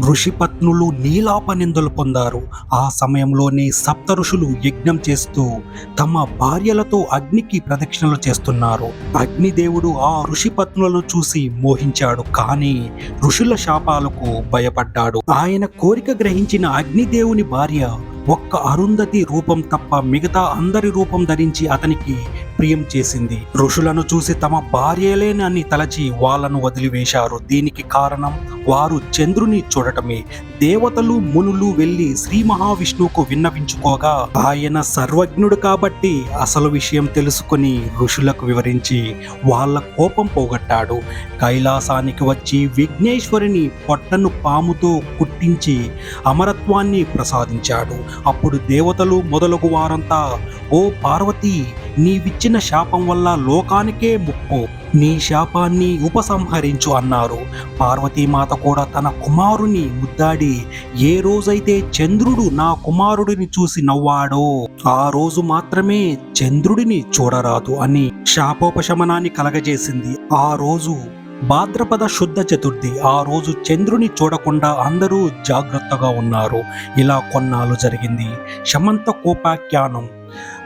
ఋషిపత్నులు నీలాపనిందలు పొందారు. ఆ సమయంలోనే సప్త ఋషులు యజ్ఞం చేస్తూ తమ భార్యలతో అగ్నికి ప్రదక్షిణలు చేస్తున్నారు. అగ్నిదేవుడు ఆ ఋషిపత్నులను చూసి మోహించాడు. కానీ ఋషుల శాపాలకు భయపడ్డాడు. ఆయన కోరిక గ్రహించిన అగ్నిదేవుని భార్య ఒక్క అరుంధతి రూపం తప్ప మిగతా అందరి రూపం ధరించి అతనికి ప్రియం చేసింది. ఋషులను చూసి తమ భార్యలేనని తలచి వాళ్ళను వదిలివేశారు. దీనికి కారణం వారు చంద్రుని చూడటమే. దేవతలు మునులు వెళ్ళి శ్రీ మహావిష్ణువుకు విన్నవించుకోగా ఆయన సర్వజ్ఞుడు కాబట్టి అసలు విషయం తెలుసుకుని ఋషులకు వివరించి వాళ్ళ కోపం పోగొట్టాడు. కైలాసానికి వచ్చి విఘ్నేశ్వరుని పొట్టను పాముతో కుట్టించి అమరత్వాన్ని ప్రసాదించాడు. అప్పుడు దేవతలు మొదలగు వారంతా ఓ పార్వతి నీవిచ్చిన శాపం వల్ల లోకానికే ముప్పు. నీ శాపాన్ని ఉపసంహరించు అన్నారు. పార్వతీమాత కూడా తన కుమారుని ముద్దాడి ఏ రోజైతే చంద్రుడు నా కుమారుడిని చూసి నవ్వాడో ఆ రోజు మాత్రమే చంద్రుడిని చూడరాదు అని శాపోపశమనాన్ని కలగజేసింది. ఆ రోజు భాద్రపద శుద్ధ చతుర్థి. ఆ రోజు చంద్రుని చూడకుండా అందరూ జాగ్రత్తగా ఉన్నారు. ఇలా కొన్నాళ్ళు జరిగింది. శమంత కోపాఖ్యానం.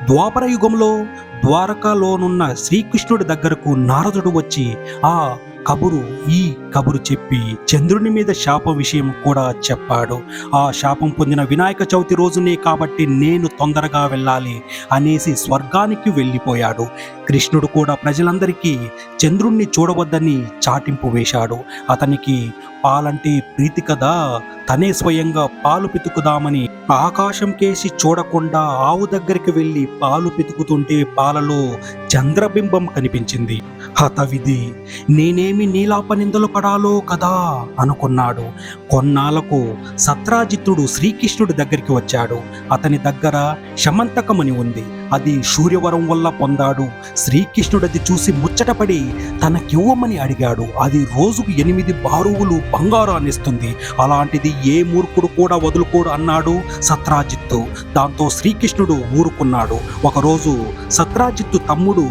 ద్వాపర యుగంలో ద్వారకలోనున్న శ్రీకృష్ణుడి దగ్గరకు నారదుడు వచ్చి ఆ కబురు ఈ కబురు చెప్పి చంద్రుని మీద శాపం విషయం కూడా చెప్పాడు. ఆ శాపం పొందిన వినాయక చవితి రోజునే కాబట్టి నేను తొందరగా వెళ్ళాలి అనేసి స్వర్గానికి వెళ్ళిపోయాడు. కృష్ణుడు కూడా ప్రజలందరికీ చంద్రుణ్ణి చూడవద్దని చాటింపు వేశాడు. అతనికి పాలంటే ప్రీతి కదా తనే స్వయంగా పాలు పితుకుదామని ఆకాశం కేసి చూడకుండా ఆవు దగ్గరికి వెళ్ళి పాలు పితుకుతుంటే పాలలో చంద్రబింబం కనిపించింది. హతవిధి నేనేమి నీలాపనిందలు పడాలో కదా అనుకున్నాడు. కొన్నాళ్ళకు సత్రాజిత్తుడు శ్రీకృష్ణుడి దగ్గరికి వచ్చాడు. అతని దగ్గర శమంతకమని ఉంది. అది సూర్యవరం వల్ల పొందాడు. శ్రీకృష్ణుడది చూసి ముచ్చటపడి తనకివ్వమని అడిగాడు. అది రోజుకు ఎనిమిది బారువులు బంగారాన్నిస్తుంది. అలాంటిది ఏ మూర్ఖుడు కూడా వదులుకోడు అన్నాడు. సత్రాజిత్తు. దాంతో శ్రీకృష్ణుడు ఊరుకున్నాడు. ఒకరోజు సత్రాజిత్తు తమ్ముడు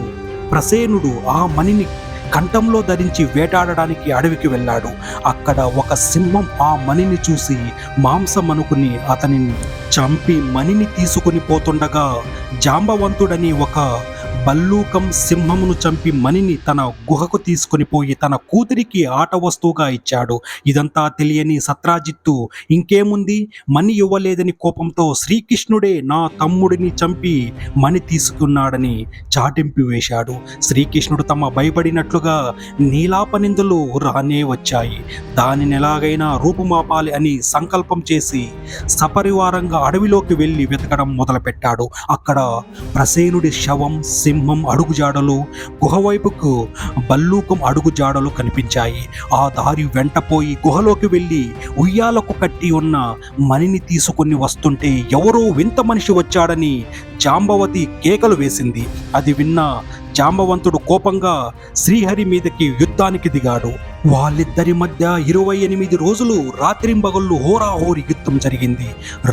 ప్రసేనుడు ఆ మణిని కంఠంలో ధరించి వేటాడడానికి అడవికి వెళ్ళాడు. అక్కడ ఒక సింహం ఆ మణిని చూసి మాంసం అనుకుని అతనిని చంపి మణిని తీసుకుని పోతుండగా జాంబవంతుడని ఒక బల్లూకం సింహమును చంపి మణిని తన గుహకు తీసుకుని పోయి తన కూతురికి ఆట వస్తువుగా ఇచ్చాడు. ఇదంతా తెలియని సత్రాజిత్తు ఇంకేముంది? మణి ఇవ్వలేదని కోపంతో శ్రీకృష్ణుడే నా తమ్ముడిని చంపి మణి తీసుకున్నాడని చాటింపు వేశాడు. శ్రీకృష్ణుడు తమ భయపడినట్లుగా నీలాపనిందులు రానే వచ్చాయి. దానిని ఎలాగైనా రూపుమాపాలి అని సంకల్పం చేసి సపరివారంగా అడవిలోకి వెళ్ళి వెతకడం మొదలుపెట్టాడు. అక్కడ ప్రసేనుడి శవం సింహం అడుగుజాడలు గుహవైపుకు బల్లూకం అడుగుజాడలు కనిపించాయి. ఆ దారి వెంటపోయి గుహలోకి వెళ్ళి ఉయ్యాలకు కట్టి ఉన్న మణిని తీసుకుని వస్తుంటే ఎవరో వింత మనిషి వచ్చాడని జాంబవతి కేకలు వేసింది. అది విన్న జాంబవంతుడు కోపంగా శ్రీహరి మీదకి యుద్ధానికి దిగాడు. వాళ్ళిద్దరి మధ్య ఇరవై ఎనిమిది రోజులు రాత్రింబగళ్ళు హోరాహోరి యుద్ధం జరిగింది.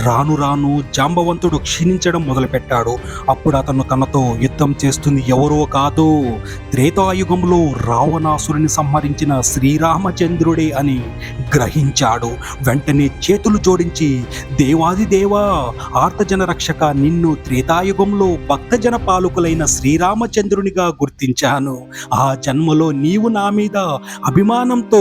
రాను రాను జాంబవంతుడు క్షీణించడం మొదలుపెట్టాడు. అప్పుడు అతను తనతో యుద్ధం చేస్తుంది ఎవరో కాదు త్రేతాయుగంలో రావణాసురుని సంహరించిన శ్రీరామచంద్రుడే అని గ్రహించాడు. వెంటనే చేతులు జోడించి దేవాది దేవా ఆర్తజన రక్షక నిన్ను త్రేతాయుగంలో భక్తజన పాలకులైన శ్రీరామచంద్రునిగా గుర్తించాను. ఆ జన్మలో నీవు నా మీద అభిమానంతో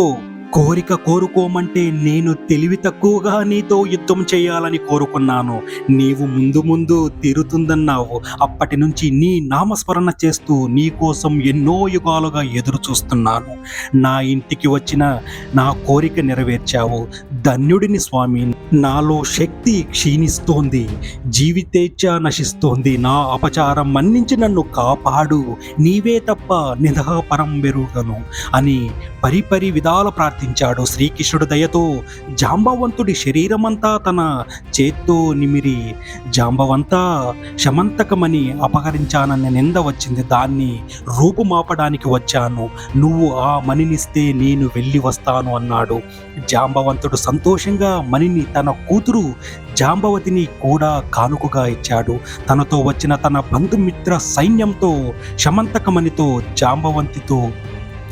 కోరిక కోరుకోమంటే నేను తెలివి తక్కువగా నీతో యుద్ధం చేయాలని కోరుకున్నాను. నీవు ముందు ముందు తీరుతుందన్నావు. అప్పటి నుంచి నీ నామస్మరణ చేస్తూ నీ కోసం ఎన్నో యుగాలుగా ఎదురు చూస్తున్నాను నా ఇంటికి వచ్చిన నా కోరిక నెరవేర్చావు. ధన్యుడిని స్వామి. నాలో శక్తి క్షీణిస్తోంది. జీవితేచ్ఛ నశిస్తోంది. నా అపచారం మన్నించి నన్ను కాపాడు. నీవే తప్ప నిధాపరం బెరుగను అని పరిపరి విధాల ప్రార్థించాడు శ్రీకృష్ణుడు దయతో. జాంబవంతుడి శరీరమంతా తన చేత్తో నిమిరి. జాంబవంతా శమంతకమని అపహరించానన్న నింద వచ్చింది. దాన్ని రూపుమాపడానికి వచ్చాను. నువ్వు ఆ మణినిస్తే నేను వెళ్ళి వస్తాను అన్నాడు. జాంబవంతుడు సంతోషంగా మణిని తన కూతురు జాంబవతిని కూడా కానుకగా ఇచ్చాడు. తనతో వచ్చిన తన బంధుమిత్ర సైన్యంతో శమంతకమణితో జాంబవంతితో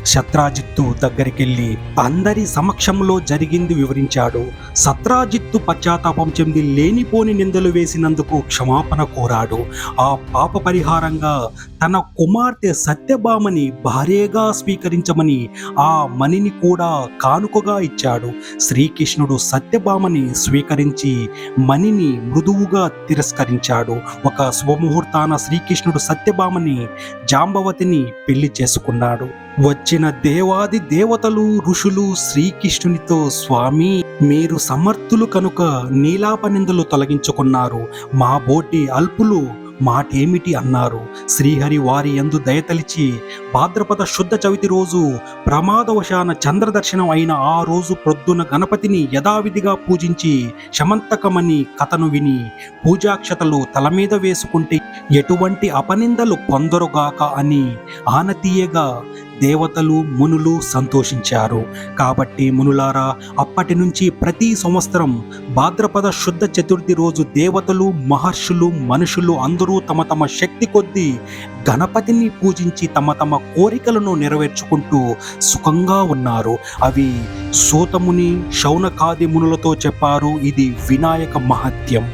శత్రాజిత్తు దగ్గరికెళ్ళి అందరి సమక్షంలో జరిగింది వివరించాడు. సత్రాజిత్తు పశ్చాత్తాపం చెంది లేనిపోని నిందలు వేసినందుకు క్షమాపణ కోరాడు. ఆ పాప పరిహారంగా తన కుమార్తె సత్యభామని భార్యగా స్వీకరించమని ఆ మణిని కూడా కానుకగా ఇచ్చాడు. శ్రీకృష్ణుడు సత్యభామని స్వీకరించి మణిని మృదువుగా తిరస్కరించాడు. ఒక శుభముహూర్తాన శ్రీకృష్ణుడు సత్యభామని జాంబవతిని పెళ్ళి చేసుకున్నాడు. వచ్చిన దేవాది దేవతలు ఋషులు శ్రీకృష్ణునితో స్వామి మీరు సమర్థులు కనుక నీలాపనిందలు తొలగించుకున్నారు మా బోటి అల్పులు మాటేమిటి అన్నారు. శ్రీహరి వారి యందు దయతలిచి భాద్రపద శుద్ధ చవితి రోజు ప్రమాదవశాన చంద్రదర్శనం అయిన ఆ రోజు ప్రొద్దున గణపతిని యథావిధిగా పూజించి శమంతకమని కథను విని పూజాక్షతలు తల మీద వేసుకుంటే ఎటువంటి అపనిందలు పొందరుగాక అని ఆనతీయగా దేవతలు మునులు సంతోషించారు. కాబట్టి మునులారా అప్పటి నుంచి ప్రతి సంవత్సరం భాద్రపద శుద్ధ చతుర్థి రోజు దేవతలు మహర్షులు మనుషులు అందరూ తమ తమ శక్తి కొద్దీ గణపతిని పూజించి తమ తమ కోరికలను నెరవేర్చుకుంటూ సుఖంగా ఉన్నారు. అవి సూతముని శౌనకాది మునులతో చెప్పారు. ఇది వినాయక మహత్యం.